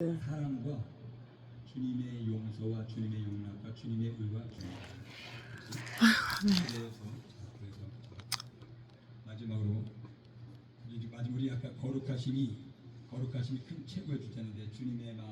사랑과 주님의 용서와 주님의 용납과 주님의 의와 주님의 그래서 그래서 마지막으로 이제 마지막 우리 아까 거룩하심이 거룩하심이 큰 최고의 주제인데 주님의 마음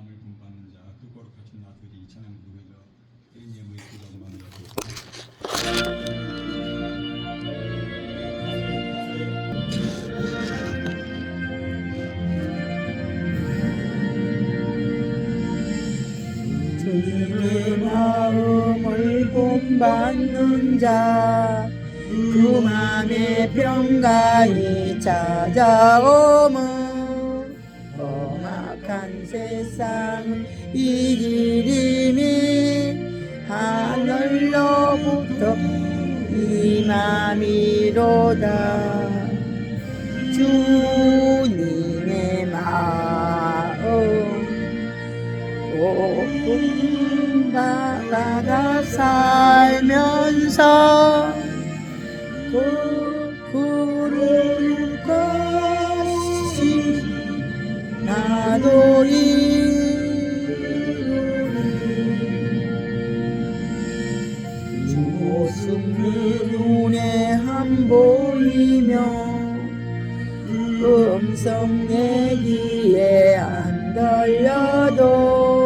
본받는 자, 그 맘에 평가히 찾아오면 험악한 세상을 이기림이 하늘로부터 이맘이로다. 주 받아 살면서 그 구름 것이 나도 이루리 주 모습 눈에 안 보이며 음성 내기에 안 영혼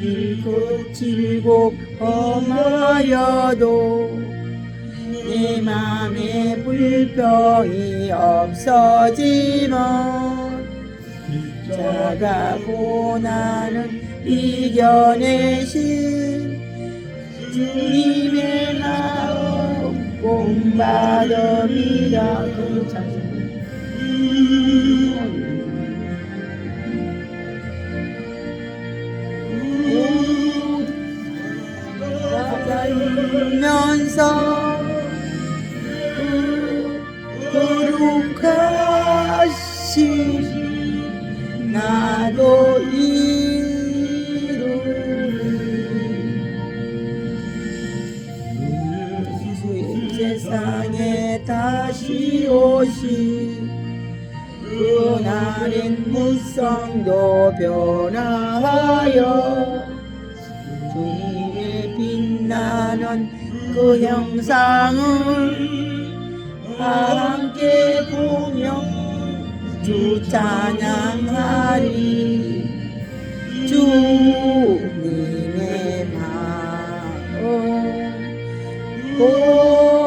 길 거칠고 험하여도 내 맘에 불평이 없어지면 자가 고난을 이겨내신 주님의 마음 공받음이라. 그 찬송 면서 거룩하신 나도 이루리 세상에 다시 오시 그날인 무성도 변화하여 주님의 빛나는 그 형상을 함께 보며 주 찬양하리. 주님의 마음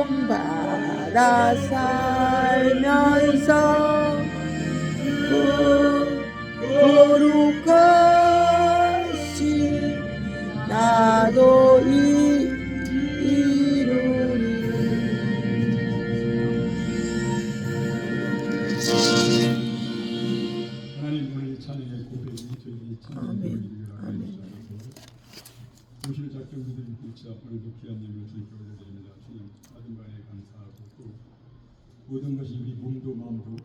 본받아 살면서 그 거룩하신 나도 이, 하나님 오늘 이 찬양의 고백이 저희 찬양 아멘. 고백이 아멘. 오실 작정들이 불자 오늘도 귀한 예물 주님께 올려드립니다. 주님 바에 감사하고 또 모든 것이 우리 몸도 마음도